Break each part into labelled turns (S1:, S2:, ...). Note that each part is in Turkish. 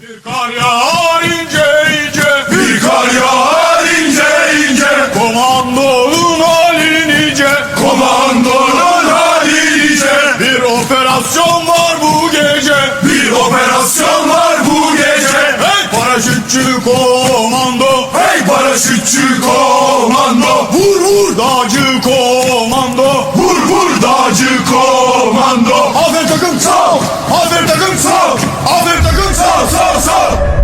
S1: Bir kar yağar ince ince. Bir kar yağar ince ince. Komandonun hali nice. Komandonun hali nice. Bir operasyon var bu gece. Bir operasyon var bu gece. Hey! Paraşütçü komando. Hey! Paraşütçü komando. Vur vur! Dağcı komando Vur dağcı komando Aferin takım sağ. Aferin takım sağ. Aferin takım sağ sağ sağ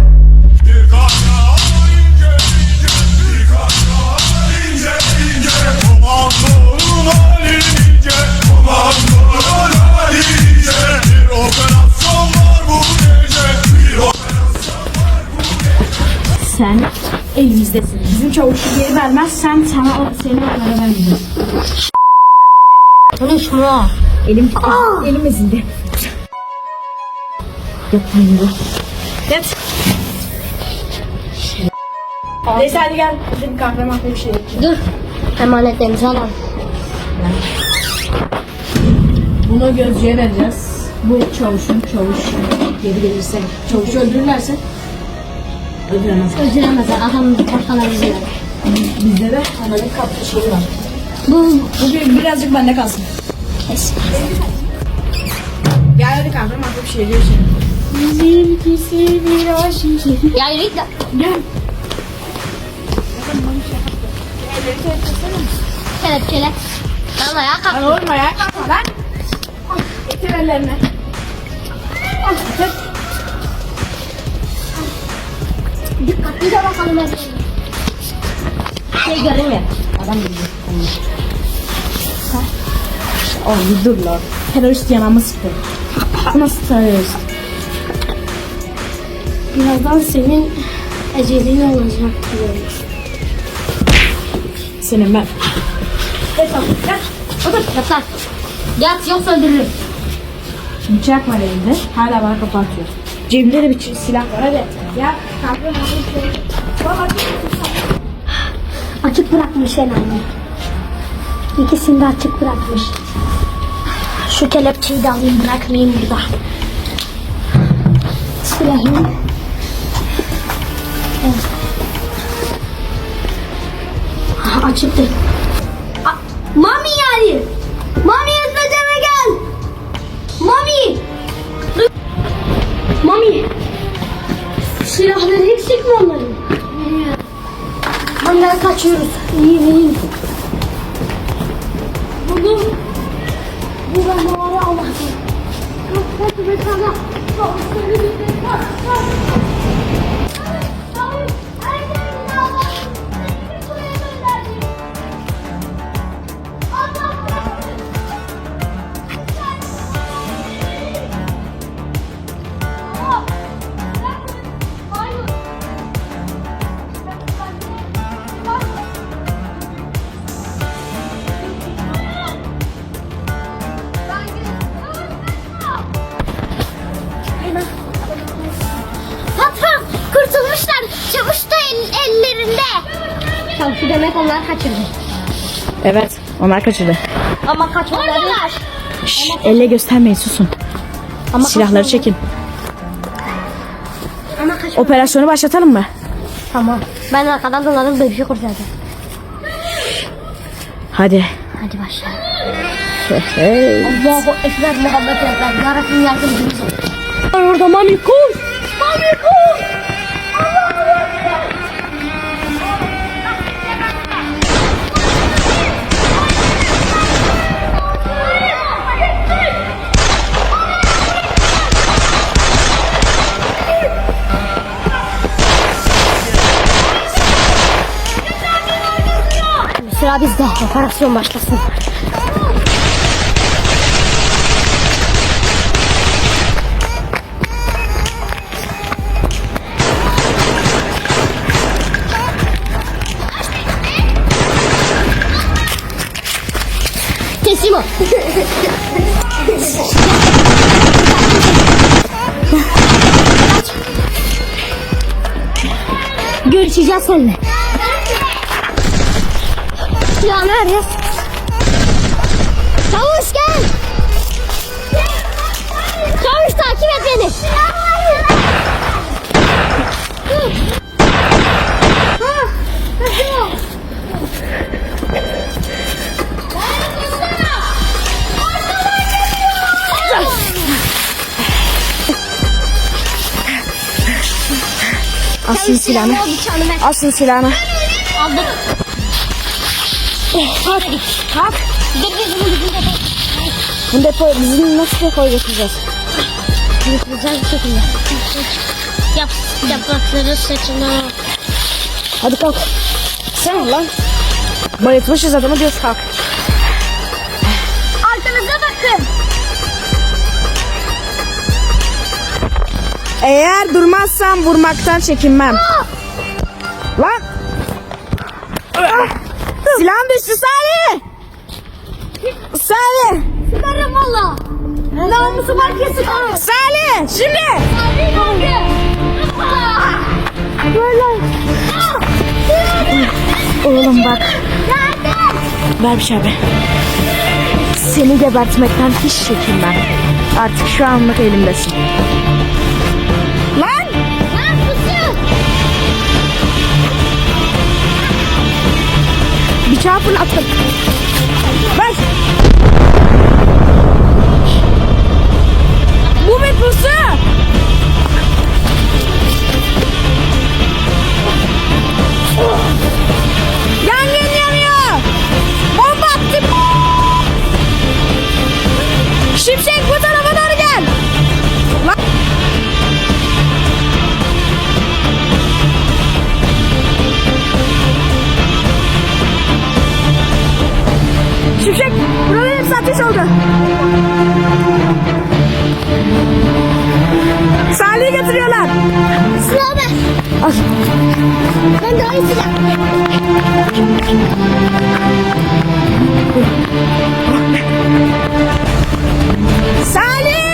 S2: Sen elimizdesin. Bizim çavuşu geri vermezsen sana seni onlara vermeyeceğiz.
S3: Konuşma.
S2: Elim gitti. Elim ezildi.
S3: Yapmayın dur.
S2: Yat. Neyse hadi gel. Bizim kahraman bir şey yapacağız.
S3: Dur. Emanetlerimizi alalım.
S2: Bunu gözcüye vereceğiz. Bu çavuşun çavuş geri gelirse, çavuşu öldürürlerse öldüremez.
S3: Öldüremezler. Adam korkanlar izler.
S2: Bizde de onların kaplı şeyi var.
S3: Bu
S2: Bugün birazcık bende kalsın.
S3: kes.
S2: Gel hadi kahraman bir şey diyor şimdi. Bizimkisi bir aşık.
S3: Ya yürü git de.
S2: Gel.
S3: Kelepçele. Lan ayağa kalk.
S2: Lan oğlum ayağa kalkma lan. Getir ellerini. Tut.
S3: Dikkatlice bakalım ellerine. Şey görünmüyor. Adam geliyor.
S2: Oğlum dur lan. Terörist yanağımı sıktı. Bu nasıl terörist?
S3: Birazdan senin ecelin olacak diyorum.
S2: Senin ben. Tamam gel.
S3: Otur yat lan. Yat yoksa öldürürüm.
S2: Bıçak var elinde. Hala bana kapatıyor. Cebimde de bir silah var hadi. Gel. Kahve Baba
S3: Açık bırakmış el anne. İkisini de açık bırakmış. Şu kelepçeyi de alayım bırakmayayım burada. Silahım. Evet. Aha, Açıktı. Mami yani. Mami ezmeceme gel. Mami. Mami. Silahları eksik mi onların? Bilmiyorum. Ondan kaçıyoruz. İyi iyi. Bugün bu ya Allah'ım. Kalk kalk be sana. Kalk seni bir de kalk. Kalk, Çavuşu demek onlar kaçırdı.
S2: Evet. Onlar kaçırdı.
S3: Ama kaçmaları.
S2: Şşş, elle göstermeyin susun.
S3: Ama
S2: Silahları
S3: kaçmaları-
S2: çekin.
S3: Ama.
S2: Operasyonu başlatalım mı?
S3: Tamam. Ben arkadan dolanıp dövüşü kurtaracağım.
S2: Hadi.
S3: Hadi başla. Allahu Ekber Muhammed Ekber. Yarabbim yardımcımız ol.
S2: Orada Mami koş.
S3: Mami koş. Sıra bizde. Operasyon başlasın. Teslim ol. Görüşeceğiz seninle. Silah nerede? Çavuş gel. Çavuş takip et beni.
S2: Silah
S3: var silahını.
S2: Asıl silahını.
S3: Aldım. Kalk. Kalk. Dur biz bunu bizim de
S2: Bu depo bizim nasıl depoya götüreceğiz?
S3: güzel bir şekilde. Yap, yaprakları saçına.
S2: Hadi kalk. Sen ol lan. Bayıltmışız adamı diyoruz kalk.
S3: Arkanıza bakın.
S2: Eğer durmazsam vurmaktan çekinmem. Lan. Silahım düştü Salih. Salih.
S3: Sıkarım valla. Namusu var ki sıkarım.
S2: Salih. Şimdi.
S3: Abi kanka. Böyle.
S2: Oğlum bak. Şey abi. Seni gebertmekten hiç çekinmem. Artık şu anlık elimdesin. Bir çarpın attım. Ver. Bu bir. Ateş oldu. Salih'i götürüyorlar.
S3: Sıra ver.
S2: Al.
S3: Ben daha iyi silah.
S2: Salih!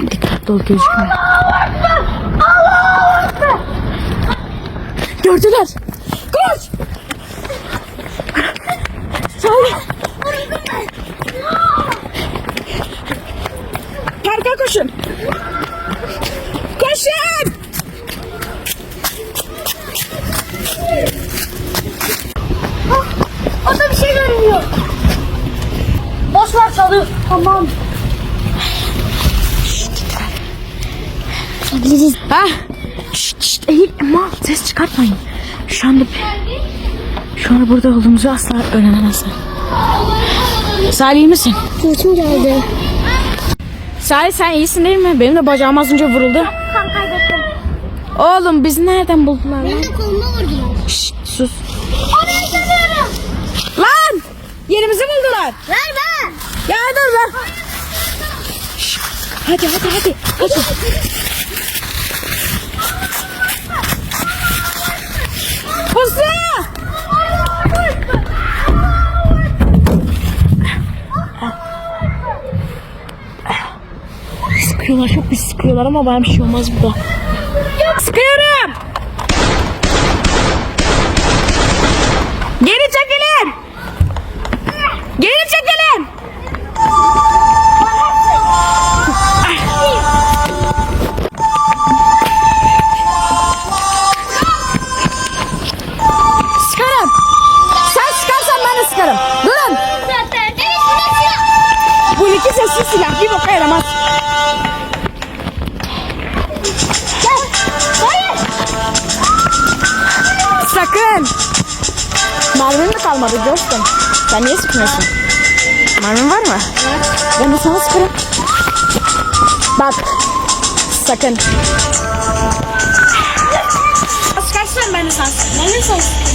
S2: Dikkatli ol gözükme. Gördüler. Koş. Salih. Parka koşun. Koşun.
S3: Orada bir şey görünüyor. Boş ver çalı. Tamam.
S2: Biliriz. Ha? Şşt şşt eğil ama ses çıkartmayın. Şu anda şu anda burada olduğumuzu asla öğrenemezler. Salih iyi misin?
S3: Tuvaletim geldi.
S2: Salih sen iyisin değil mi? Benim de bacağım az önce vuruldu.
S3: Kan kaybettim.
S2: Oğlum bizi nereden buldular?
S3: Benim de koluma vurdular.
S2: Şşt sus.
S3: Oraya geliyorum.
S2: Lan! Yerimizi buldular.
S3: Ver ver.
S2: Ya dur lan. Hadi hadi hadi. Hadi. Sıkıyorlar ama bana bir şey olmaz burada. Sıkıyorum. Geri çekilin. Geri çekilin. Sıkarım. Sen sıkarsan ben de sıkarım. Durun. Bu iki sessiz silah bir boka yaramaz. Sakın. Mermin mi kalmadı dostum? Sen niye sıkmıyorsun? Mermin var mı? Ben de sana sıkarım. Bak. Sakın. Sıkarsan ben de sana. Ben de sana.